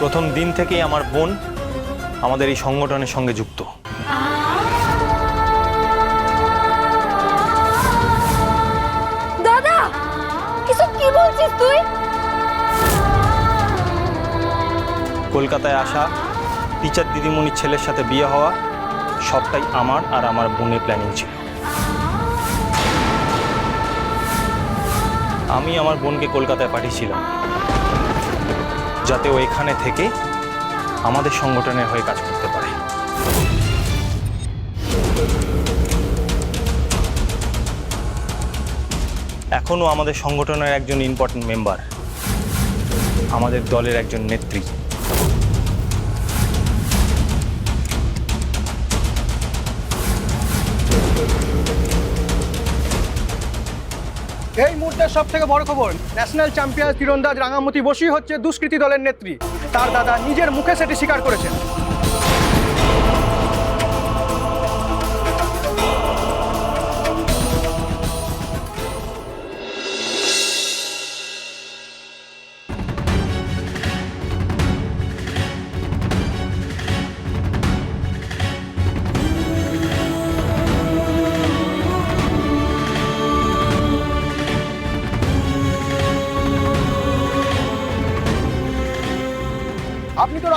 প্রথম দিন থেকেই আমার বোন আমাদের এই সংগঠনের সঙ্গে যুক্ত। দাদা এসব কি বলছিস তুই? কলকাতায় আসা টিচার দিদিমণির ছেলের সাথে বিয়ে হওয়া সবটাই আমার আর আমার বোনের প্ল্যানিং ছিল। আমি আমার বোনকে কলকাতায় পাঠিয়েছিলাম। যাতে ও এখানে থেকে আমাদের সংগঠনের হয়ে কাজ করতে পারে। এখনও আমাদের সংগঠনের একজন ইম্পর্টেন্ট মেম্বার আমাদের দলের একজন নেত্রী। এই মুহূর্তে সব থেকে বড় খবর ন্যাশনাল চ্যাম্পিয়ন তীরন্দাজ রাঙামতি বসি হচ্ছে দুষ্কৃতী দলের নেত্রী। তার দাদা নিজের মুখে সেটি স্বীকার করেছেন।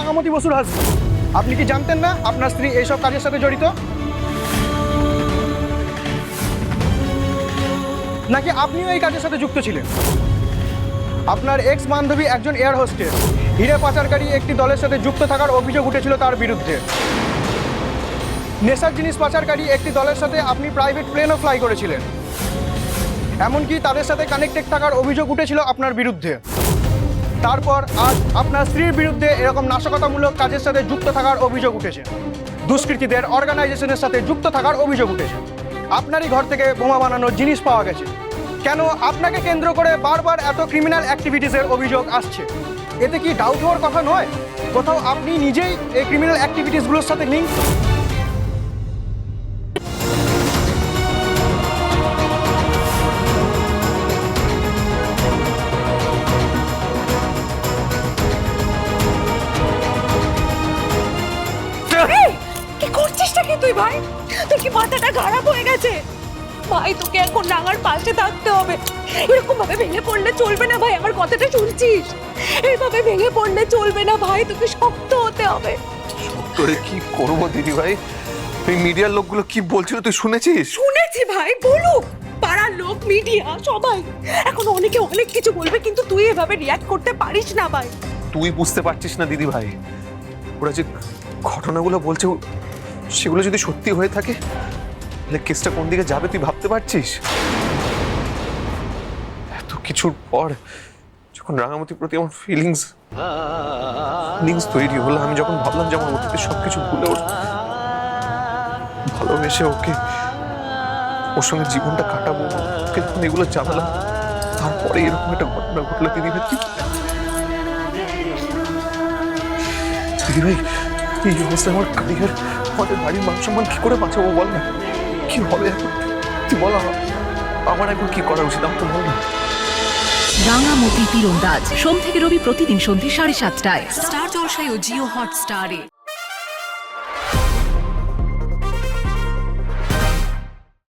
রাঙামতি বসুর হাজবেন্ড আপনি কি জানতেন না আপনার স্ত্রী এইসব কাজের সাথে জড়িত? নাকি আপনিও এই কাজের সাথে যুক্ত ছিলেন? আপনার এক্স বান্ধবী একজন এয়ার হোস্টেস হিরে পাচারকারী একটি দলের সাথে যুক্ত থাকার অভিযোগ উঠেছিল তার বিরুদ্ধে। নেশার জিনিস পাচারকারী একটি দলের সাথে আপনি প্রাইভেট প্লেনও ফ্লাই করেছিলেন। এমনকি তাদের সাথে কানেক্টেড থাকার অভিযোগ উঠেছিল আপনার বিরুদ্ধে। তারপর আজ আপনার স্ত্রীর বিরুদ্ধে এরকম নাশকতামূলক কাজের সাথে যুক্ত থাকার অভিযোগ উঠেছে। দুষ্কৃতীদের অর্গানাইজেশনের সাথে যুক্ত থাকার অভিযোগ উঠেছে। আপনারই ঘর থেকে বোমা বানানোর জিনিস পাওয়া গেছে। কেন আপনাকে কেন্দ্র করে বারবার এত ক্রিমিনাল অ্যাক্টিভিটিসের অভিযোগ আসছে? এতে কি ডাউট হওয়ার কথা নয়? কোথাও আপনি নিজেই এই ক্রিমিনাল অ্যাক্টিভিটিসগুলোর সাথে লিঙ্ক তুই ভাই? তোর কি মাথাটা খারাপ হয়ে গেছে? ভাই তোকে এখন রাঙার পাশে থাকতে হবে। এরকম ভাবে ভেঙে পড়লে চলবে না ভাই আমার কথাটা শুনছিস? এইভাবে ভেঙে পড়লে চলবে না ভাই তোকে শক্ত হতে হবে। তোরে কি করব দিদি ভাই? এই মিডিয়ার লোকগুলো কি বলছিল তুই শুনেছিস? শুনেছি ভাই বলুক। পাড়ার লোক মিডিয়া সবাই। এখন অনেকে অনেক কিছু বলবে কিন্তু তুই এভাবে রিয়াক্ট করতে পারিস না ভাই। তুই বুঝতে পারছিস না দিদি ভাই। ওরা যে ঘটনাগুলো বলছে সেগুলো যদি সত্যি হয়ে থাকে, তাহলে কেসটা কোন দিকে যাবে তুই ভাবতে পারছিস? এত কিছুর পর যখন রাঙামতির প্রতি আমার ফিলিংস ফিলিংস তৈরি হলো, আমি যখন ভাবলাম যে আমার অতীতে সবকিছু ভুলে ওর ভালোবেসে ওকে ওর সঙ্গে জীবনটা কাটাবো, ওকে যখন এগুলো জানালাম, তারপরে এরকম একটা ঘটনা ঘটলো, দিদি ভাই দিদি ভাই, এই অবস্থায় আমার কারিগর আমাদের বাড়ির মান সম্মান কি করে বাঁচাবো বল না? কি হবে তুই বল আমার। এখন কি করা উচিত আমাকে বল না। রাঙামতি তীরন্দাজ। সোম থেকে রবি প্রতিদিন সন্ধ্যে সাড়ে সাতটায়। স্টার জলসায় ও জিও হটস্টারে।